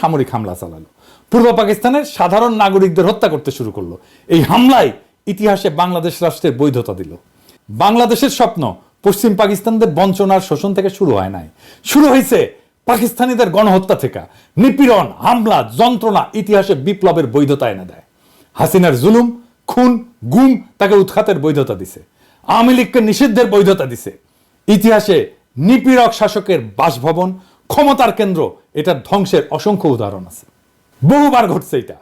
সামরিক হামলা চালালো। পূর্ব পাকিস্তানের সাধারণ নাগরিকদের হত্যা করতে শুরু করল। এই হামলায় ইতিহাসে বাংলাদেশ রাষ্ট্রের বৈধতা দিল। বাংলাদেশের স্বপ্ন, পশ্চিম পাকিস্তানদের বঞ্চনার শোষণ থেকে শুরু হয় নাই। শুরু হয়েছে পাকিস্তানিদের গণহত্যা থেকে। নিপীড়ন, হামলা, যন্ত্রণা ইতিহাসে বিপ্লবের বৈধতা এনে দেয়। হাসিনার জুলুম, খুন, গুম তাকে উৎখাতের বৈধতা দিছে। আওয়ামী লীগকে নিষিদ্ধের বৈধতা দিছে। ইতিহাসে নিপীড়ক শাসকের বাসভবন ক্ষমতার কেন্দ্র এটার ধ্বংসের অসংখ্য উদাহরণ আছে। বহুবার ঘটছে এটা।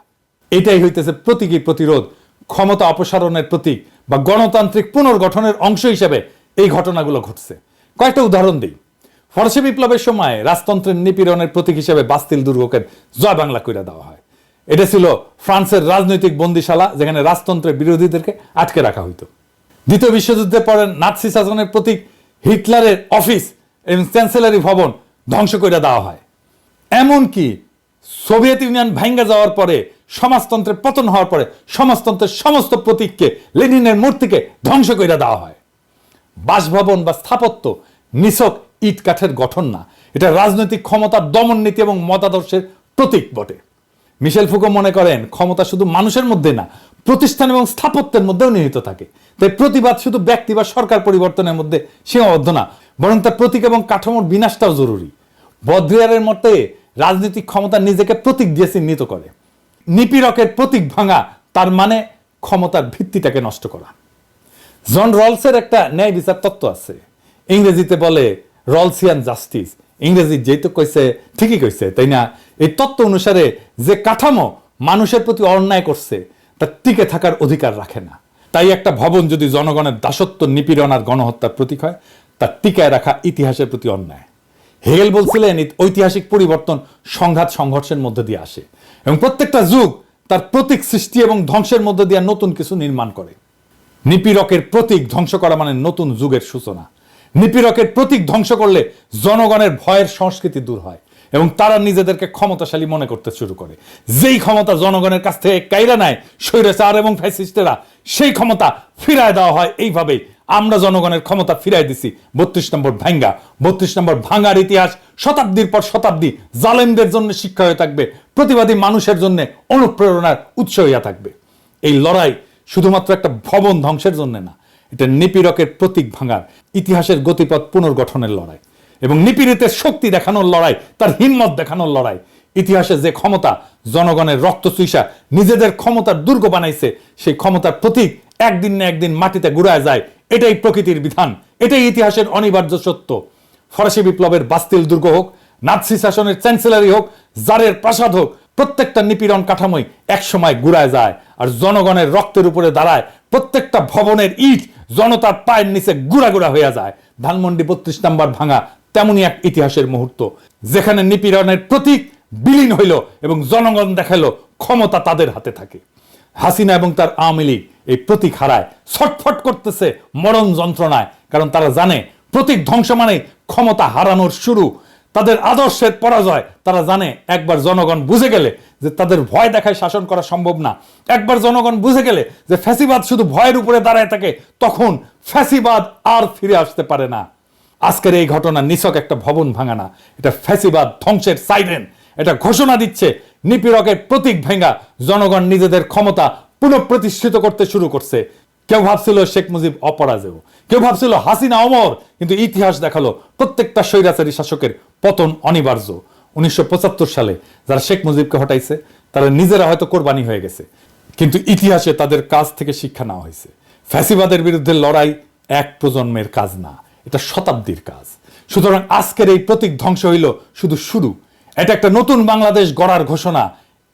এটাই হইতেছে প্রতীকী প্রতিরোধ, ক্ষমতা অপসারণের প্রতীক বা গণতান্ত্রিক পুনর্গঠনের অংশ হিসেবে এই ঘটনাগুলো ঘটছে। কয়েকটা উদাহরণ দিই। ফরাসি বিপ্লবের সময় রাজতন্ত্রের নিপীড়নের প্রতীক হিসেবে বাস্তিল দুর্গকে জয় বাংলা কইরা দেওয়া হয়। এটা ছিল ফ্রান্সের রাজনৈতিক বন্দিশালা, যেখানে রাজতন্ত্রের বিরোধীদেরকে আটকে রাখা হইতো। দ্বিতীয় বিশ্বযুদ্ধের পরে নাৎসি শাসনের প্রতীক হিটলারের অফিস এবং চ্যান্সেলারি ভবন ধ্বংস করে দেওয়া হয়। এমনকি সোভিয়েত ইউনিয়ন ভাঙ্গা যাওয়ার পরে, সমাজতন্ত্রের পতন হওয়ার পরে, সমাজতন্ত্রের সমস্ত প্রতীককে, লেনিনের মূর্তিকে ধ্বংস করে দেওয়া হয়। বাসভবন বা স্থাপত্য নিছক ইট কাঠের গঠন না। এটা রাজনৈতিক ক্ষমতার দমন নীতি এবং মতাদর্শের প্রতীক বটে। মিশেল ফুকো মনে করেন, ক্ষমতা শুধু মানুষের মধ্যে না, প্রতিষ্ঠান এবং স্থাপত্যের মধ্যেও নিহিত থাকে। তাই প্রতিবাদ শুধু ব্যক্তি বা সরকার পরিবর্তনের মধ্যে সীমাবদ্ধ না। বরং তার প্রতীক এবং কাঠামোর বিনাশটাও জরুরি। বদ্রিয়ারের মতে, রাজনৈতিক ক্ষমতা নিজেকে প্রতীক দিয়ে চিহ্নিত করে। নিপীড়কের প্রতীক ভাঙা, তার মানে ক্ষমতার ভিত্তিটাকে নষ্ট করা। জন রলসের একটা ন্যায় বিচার তত্ত্ব আছে। ইংরেজিতে বলে, রলসিয়ান জাস্টিস। ইংরেজি যেহেতু কইছে, ঠিকই কইছে, তাই না? এই তত্ত্ব অনুসারে যে কাঠামো মানুষের প্রতি অন্যায় করছে, তা টিকে থাকার অধিকার রাখে না। তাই একটা ভবন যদি জনগণের দাসত্ব, নিপীড়ন আর গণহত্যার প্রতীক হয় তা টিকায় রাখা ইতিহাসের প্রতি অন্যায়। হেগেল বলছিলেন ঐতিহাসিক পরিবর্তন সংঘাত সংঘর্ষের মধ্যে দিয়ে আসে এবং প্রত্যেকটা যুগ তার প্রতীক সৃষ্টি এবং ধ্বংসের মধ্যে দিয়ে নতুন কিছু নির্মাণ করে। নিপীড়কের প্রতীক ধ্বংস করা মানে নতুন যুগের সূচনা। নিপীড়কের প্রতীক ধ্বংস করলে জনগণের ভয়ের সংস্কৃতি দূর হয় এবং তারা নিজেদেরকে ক্ষমতাশালী মনে করতে শুরু করে। যেই ক্ষমতা জনগণের কাছ থেকে কাইরা নেয়, স্বৈরাচার এবং ফ্যাসিস্টেরা, সেই ক্ষমতা ফিরায় দেওয়া হয়। এইভাবেই আমরা জনগণের ক্ষমতা ফিরাই দিছি। বত্রিশ নম্বর ভাঙ্গা। বত্রিশ নম্বর ভাঙ্গার ইতিহাস শতাব্দীর পর শতাব্দী জালেমদের জন্য শিক্ষা হয়ে থাকবে, প্রতিবাদী মানুষের জন্য অনুপ্রেরণার উৎস হইয়া থাকবে। এই লড়াই শুধুমাত্র একটা ভবন ধ্বংসের জন্য না, এটা নিপীড়কের প্রতীক ভাঙার, ইতিহাসের গতিপথ পুনর্গঠনের লড়াই এবং নিপীড়িতের শক্তি দেখানোর লড়াই, তার হিম্মত দেখানোর লড়াই। ইতিহাসে যে ক্ষমতা জনগণের রক্ত চুইসা নিজেদের ক্ষমতার দুর্গ বানাইছে, সেই ক্ষমতার প্রতীক একদিন না একদিন মাটিতে গুড়ায় যায়। এটাই প্রকৃতির বিধান। এটাই ইতিহাসের অনিবার্য সত্য। ফরাসি বিপ্লবের বাস্তিল দুর্গ হোক, নাৎসি শাসনের চ্যান্সেলারি হোক, জারের প্রাসাদ হোক, প্রত্যেকটা নিপীড়ন কাঠামোই একসময় গুড়ায় যায় আর জনগণের রক্তের উপরে দাঁড়ায় প্রত্যেকটা ভবনের ইট জনতার পায়ের নিচে গুড়া গুড়া হয়ে যায়। ধানমন্ডি বত্রিশ নাম্বার ভাঙা তেমনই এক ইতিহাসের মুহূর্ত। যেখানে নিপীড়নের প্রতীক বিলীন হইল এবং জনগণ দেখাল ক্ষমতা তাদের হাতে থাকে। হাসিনা এবং তার আওয়ামী লীগ এই প্রতীক হারায় ছটফট করতেছে মরণ যন্ত্রণায়। কারণ তারা জানে প্রতীক ধ্বংস মানে ক্ষমতা হারানোর শুরু। তাদের আদর্শের পরাজয়, তারা জানে একবার জনগণ বুঝে গেলে যে তাদের ভয় দেখায় শাসন করা সম্ভব না। একবার জনগণ বুঝে গেলে যে ফ্যাসিবাদ শুধু ভয়ের উপরে দাঁড়ায় থাকে, তখন ফ্যাসিবাদ আর ফিরে আসতে পারে না। আজকের এই ঘটনা নিছক একটা ভবন ভাঙানা। এটা ফ্যাসিবাদ ধ্বংসের সাইরেন এটা ঘোষণা দিচ্ছে নিপীড়কের প্রতীক ভেঙ্গা জনগণ নিজেদের ক্ষমতা পুনঃপ্রতিষ্ঠিত করতে শুরু করছে। কেউ ভাবছিল শেখ মুজিব অপরাজেয়। কেউ ভাবছিল হাসিনা অমর, কিন্তু ইতিহাস দেখাল প্রত্যেকটা স্বৈরাচারী শাসকের পতন অনিবার্য। উনিশশো সালে যারা শেখ মুজিবকে হটাইছে, তারা নিজেরা হয়তো কোরবানি হয়ে গেছে। কিন্তু ইতিহাসে তাদের কাজ থেকে শিক্ষা নেওয়া হয়েছে। ফ্যাসিবাদের বিরুদ্ধে লড়াই এক প্রজন্মের কাজ না, এটা শতাব্দীর কাজ। সুতরাং আজকের এই প্রতীক ধ্বংস হইল শুধু শুরু। এটা একটা নতুন বাংলাদেশ গড়ার ঘোষণা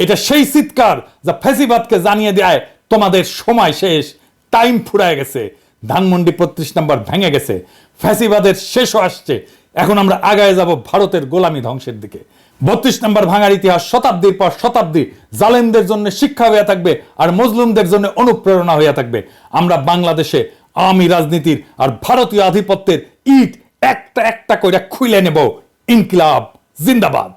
এটা সেই চিৎকার যা ফ্যাসিবাদকে জানিয়ে দেয়, তোমাদের সময় শেষ টাইম ফুরায় গেছে, ধানমন্ডি বত্রিশ নাম্বার ভেঙে গেছে ফ্যাসিবাদের শেষও আসছে। এখন আমরা আগায় যাব ভারতের গোলামি ধ্বংসের দিকে। বত্রিশ নম্বর ভাঙার ইতিহাস শতাব্দীর পর শতাব্দী, জালেমদের জন্য শিক্ষা হইয়া থাকবে আর মজলুমদের জন্য অনুপ্রেরণা হইয়া থাকবে। আমরা বাংলাদেশে আওয়ামী রাজনীতির আর ভারতীয় আধিপত্যের ইট একটা একটা করে খুলে নেব। ইনকিলাব, জিন্দাবাদ।